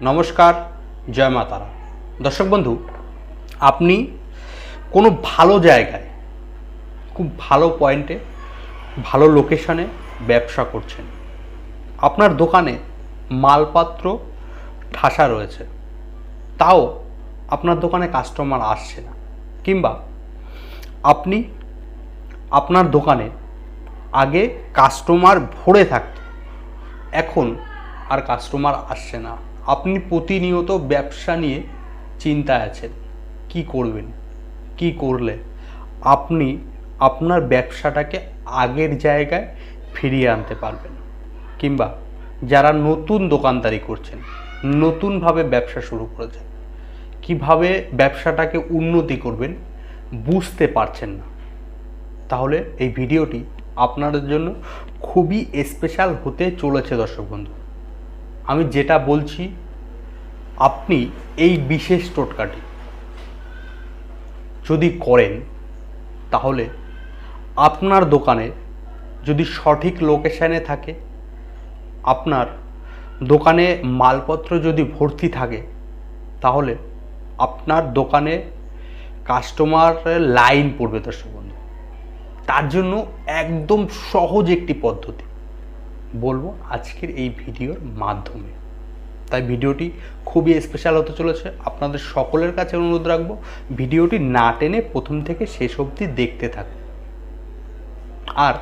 নমস্কার, জয় মা তারা। দর্শক বন্ধু, আপনি কোনো ভালো জায়গায়, খুব ভালো পয়েন্টে, ভালো লোকেশনে ব্যবসা করছেন। আপনার দোকানে মালপত্র, ঠাসা রয়েছে। তাও আপনার দোকানে কাস্টমার আসছে না। কিংবা আপনি আপনার দোকানে আগে কাস্টমার ভরে থাকত এখন আর কাস্টমার আসছে না। আপনি প্রতিনিয়ত ব্যবসা নিয়ে চিন্তায় আছেন। কি করবেন? কি করলে? আপনি আপনার ব্যবসাটাকে আগের জায়গায় ফিরিয়ে আনতে পারবেন। কিংবা যারা নতুন দোকানদারি করছেন, নতুনভাবে ব্যবসা শুরু করেছেন, কীভাবে ব্যবসাটাকে উন্নতি করবেন বুঝতে পারছেন না। তাহলে এই ভিডিওটি আপনাদের জন্য খুবই স্পেশাল হতে চলেছে দর্শক বন্ধু। আমি যেটা বলছি আপনি এই বিশেষ টোটকাটি যদি করেন, তাহলে আপনার দোকানে যদি সঠিক লোকেশানে থাকে, আপনার দোকানে মালপত্র যদি ভর্তি থাকে, তাহলে আপনার দোকানে কাস্টমারের লাইন পড়বে দর্শক বন্ধু। তার জন্য একদম সহজ একটি পদ্ধতি। বলব আজকের এই ভিডিওর মাধ্যমে। তাই ভিডিওটি খুবই স্পেশাল হতে চলেছে। আপনাদের সকলের কাছে অনুরোধ রাখব, ভিডিওটি না টেনে প্রথম থেকে শেষ অবধি দেখতে থাকুন। আর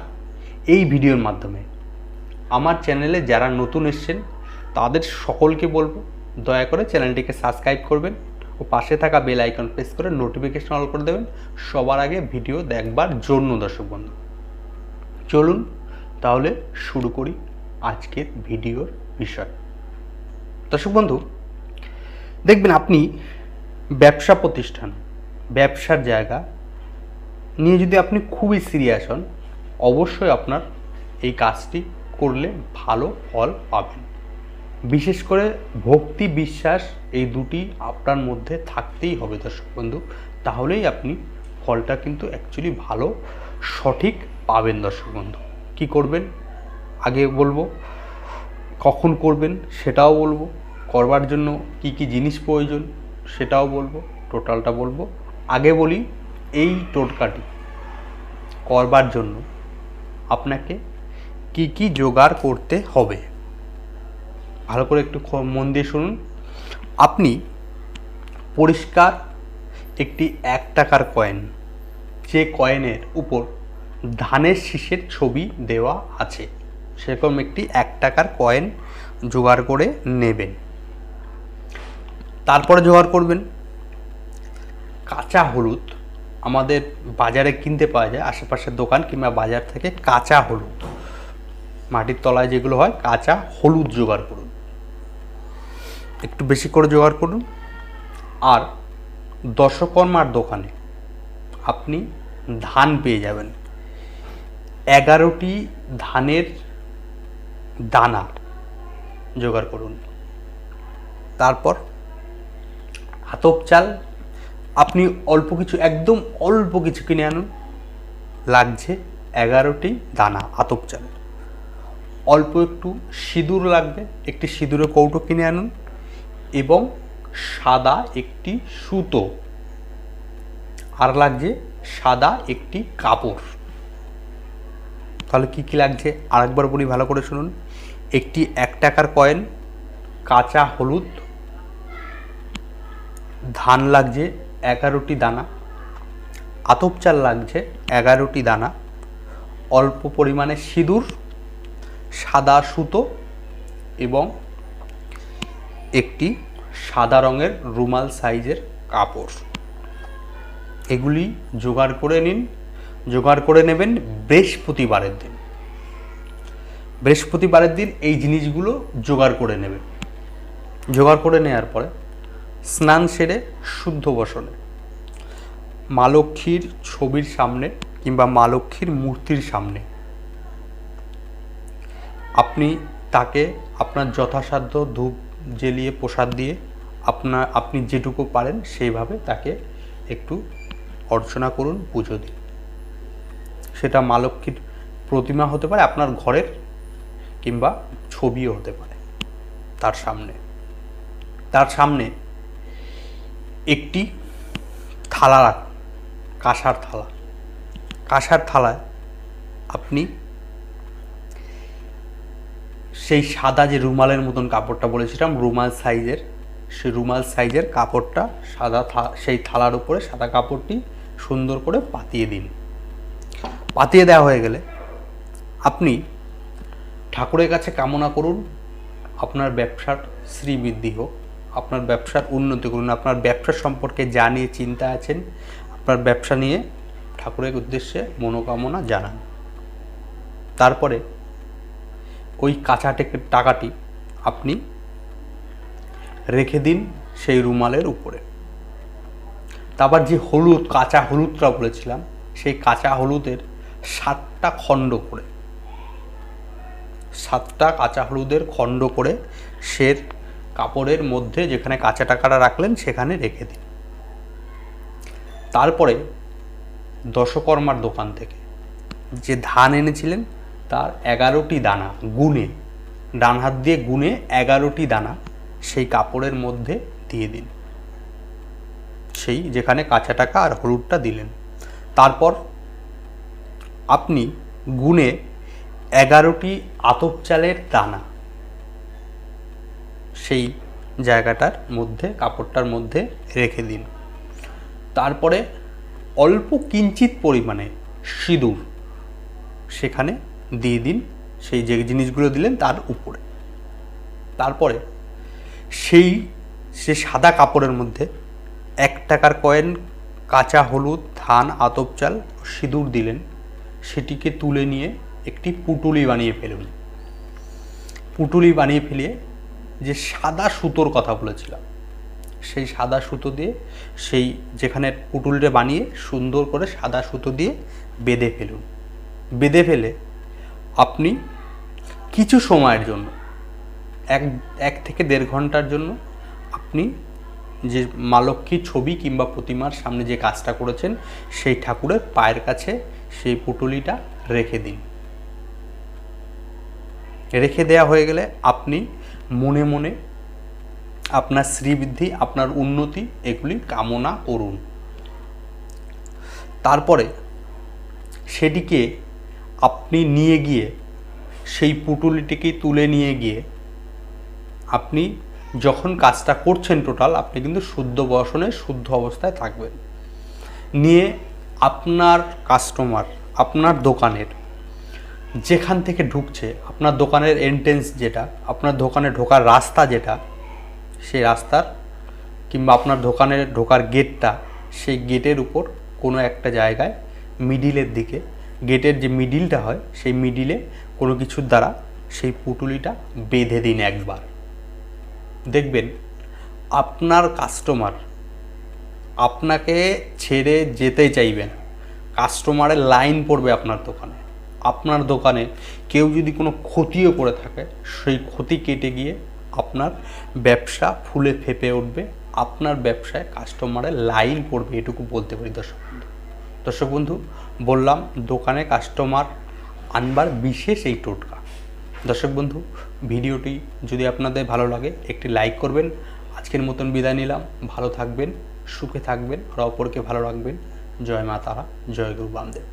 এই ভিডিওর মাধ্যমে আমার চ্যানেলে যারা নতুন এসছেন, তাদের সকলকে বলব, দয়া করে চ্যানেলটিকে সাবস্ক্রাইব করবেন ও পাশে থাকা বেল আইকন প্রেস করে নোটিফিকেশন অল করে দেবেন। সবার আগে ভিডিও দেখবার জন্য দর্শক বন্ধু। চলুন তাহলে শুরু করি আজকের ভিডিওর বিষয়। দর্শক বন্ধু, দেখবেন আপনি ব্যবসা প্রতিষ্ঠান, ব্যবসার জায়গা নিয়ে যদি আপনি খুবই সিরিয়াস হন, অবশ্যই আপনার এই কাজটি করলে ভালো ফল পাবেন। বিশেষ করে ভক্তি বিশ্বাস এই দুটি আপনার মধ্যে থাকতেই হবে দর্শক বন্ধু, তাহলেই আপনি ফলটা কিন্তু অ্যাকচুয়ালি ভালো, সঠিক পাবেন দর্শক বন্ধু। কী করবেন? আগে বলব কখন করবেন সেটাও বলব। করবার জন্য কি কি জিনিস প্রয়োজন সেটাও বলব, টোটালটা বলব। আগে বলি এই টোটকাটি করবার জন্য আপনাকে কি কি জোগাড় করতে হবে। ভালো করে একটু মন দিয়ে শুনুন। আপনি পরিষ্কার একটি এক টাকার কয়েন যে কয়েনের উপর ধানের শীষের ছবি দেওয়া আছে। সেরকম একটি এক টাকার কয়েন জোগাড় করে নেবেন। তারপরে জোগাড় করবেন। কাঁচা হলুদ আমাদের বাজারে কিনতে পাওয়া যায়, আশেপাশের দোকান কিংবা বাজার থেকে কাঁচা হলুদ। মাটির তলায় যেগুলো হয়, কাঁচা হলুদ জোগাড় করুন। একটু বেশি করে জোগাড় করুন। আর দশকর্মার দোকানে আপনি ধান পেয়ে যাবেন। এগারোটি ধানের দানা জোগাড় করুন। তারপর? আতপ চাল আপনি অল্প কিছু একদম অল্প কিছু কিনে আনুন। লাগছে এগারোটি দানা আতপ চালের অল্প একটু সিঁদুর লাগবে একটি সিঁদুরের কৌটো কিনে আনুন এবং সাদা একটি সুতো। আর লাগছে সাদা একটি কাপড়। তাহলে কী কী লাগছে? আরেকবার বলি ভালো করে শুনুন। একটি এক টাকার কয়েন, কাঁচা হলুদ, ধান লাগছে এগারোটি দানা, আতপ চাল লাগছে এগারোটি দানা, অল্প পরিমাণে সিঁদুর, সাদা সুতো এবং একটি সাদা রঙের রুমাল সাইজের কাপড়। এগুলি জোগাড় করে নিন। জোগাড় করে নেবেন বৃহস্পতিবারের দিন। বৃহস্পতিবারের দিন এই জিনিসগুলো জোগাড় করে নেবে। জোগাড় করে নেওয়ার পরে স্নান সেরে শুদ্ধ বসনে। মা লক্ষ্মীর ছবির সামনে কিংবা মা লক্ষ্মীর মূর্তির সামনে। আপনি তাকে আপনার যথাসাধ্য ধূপ জ্বেলিয়ে প্রসাদ দিয়ে আপনার, আপনি যেটুকু পারেন সেইভাবে তাকে একটু অর্চনা করুন, পুজো দিন। সেটা মা লক্ষ্মীর প্রতিমা হতে পারে, আপনার ঘরের কিংবা ছবিও হতে পারে তার সামনে। তার সামনে একটি থালা রাখ, কাঁসার থালা। কাঁসার থালায় আপনি সেই সাদা যে রুমালের মতন কাপড়টা বলেছিলাম, রুমাল সাইজের, সেই রুমাল সাইজের কাপড়টা সাদা থা- সেই থালার উপরে সাদা কাপড়টি সুন্দর করে পাতিয়ে দিন। পাতিয়ে দেওয়া হয়ে গেলে আপনি ঠাকুরের কাছে কামনা করুন, আপনার ব্যবসার শ্রীবৃদ্ধি হোক, আপনার ব্যবসার উন্নতি করুন, আপনার ব্যবসা সম্পর্কে যা নিয়ে চিন্তা আছেন, আপনার ব্যবসা নিয়ে ঠাকুরের উদ্দেশ্যে মনোকামনা জানান। তারপরে ওই কাঁচা টাকাটি আপনি রেখে দিন সেই রুমালের উপরে। তারপর যে হলুদ, কাঁচা হলুদটা বলেছিলাম, সেই কাঁচা হলুদের সাতটা খণ্ড করে সাতটা কাঁচা হলুদের খণ্ড করে সের কাপড়ের মধ্যে যেখানে কাঁচা টাকাটা রাখলেন সেখানে রেখে দিন। তারপরে দশকর্মার দোকান থেকে যে ধান এনেছিলেন, তার এগারোটি দানা গুনে, ডান হাত দিয়ে গুনে এগারোটি দানা সেই কাপড়ের মধ্যে দিয়ে দিন। সেই যেখানে কাঁচা টাকা আর হলুদটা দিলেন। তারপর আপনি গুনে এগারোটি আতপ চালের দানা। সেই জায়গাটার মধ্যে, কাপড়টার মধ্যে রেখে দিন। তারপরে অল্প কিঞ্চিত পরিমাণে সিঁদুর সেখানে দিয়ে দিন। সেই যে জিনিসগুলো দিলেন তার উপরে। তারপরে সেই, সে সাদা কাপড়ের মধ্যে এক টাকার কয়েন, কাঁচা হলুদ, ধান আতপ চাল সিঁদুর দিলেন। সেটিকে তুলে নিয়ে একটি পুটুলি বানিয়ে ফেলুন। পুটুলি বানিয়ে ফেলিয়ে যে সাদা সুতোর কথা বলেছিলাম, সেই সাদা সুতো দিয়ে সেই যেখানে পুটুলিটা বানিয়ে সুন্দর করে সাদা সুতো দিয়ে বেঁধে ফেলুন। বেঁধে ফেলে আপনি কিছু সময়ের জন্য, এক এক থেকে দেড় ঘণ্টার জন্য আপনি যে মা লক্ষ্মীর ছবি কিংবা প্রতিমার সামনে যে কাজটা করেছেন, সেই ঠাকুরের পায়ের কাছে সেই পুটুলিটা রেখে দিন। রেখে দেয়া হয়ে গেলে আপনি মনে মনে আপনার শ্রীবৃদ্ধি, আপনার উন্নতি, এগুলি কামনা করুন। তারপরে সেটিকে আপনি নিয়ে গিয়ে, সেই পুটুলিটিকে তুলে নিয়ে গিয়ে, আপনি যখন কাজটা করছেন টোটাল আপনি কিন্তু শুদ্ধ বসনে, শুদ্ধ অবস্থায় থাকবেন। নিয়ে আপনার কাস্টমার আপনার দোকানের যেখান থেকে ঢুকছে, আপনার দোকানের এন্ট্রেন্স যেটা, আপনার দোকানে ঢোকার রাস্তা যেটা, সেই রাস্তার কিংবা আপনার দোকানের ঢোকার গেটটা সেই গেটের উপর কোনো একটা জায়গায় মিডিলের দিকে গেটের যে মিডিলটা হয়, সেই মিডিলে কোনো কিছুর দ্বারা সেই পুটুলিটা বেঁধে দিন একবার। দেখবেন, আপনার কাস্টমার আপনাকে ছেড়ে যেতে চাইবেন কাস্টমারের লাইন পড়বে আপনার দোকানে। আপনার দোকানে কেউ যদি কোনো ক্ষতিও করে থাকে, সেই ক্ষতি কেটে গিয়ে আপনার ব্যবসা ফুলে ফেপে উঠবে, আপনার ব্যবসায় কাস্টমারের লাইন পড়বে, এটুকু বলতে পারি দর্শক বন্ধু। দর্শক বন্ধু, বললাম দোকানে কাস্টমার আনবার বিশেষ এই টোটকা। দর্শক বন্ধু, ভিডিওটি যদি আপনাদের ভালো লাগে, একটি লাইক করবেন। আজকের মতন বিদায় নিলাম। ভালো থাকবেন, সুখে থাকবেন, আর অপরকে ভালো রাখবেন। জয় মা তারা, জয় গুরু বামদেব।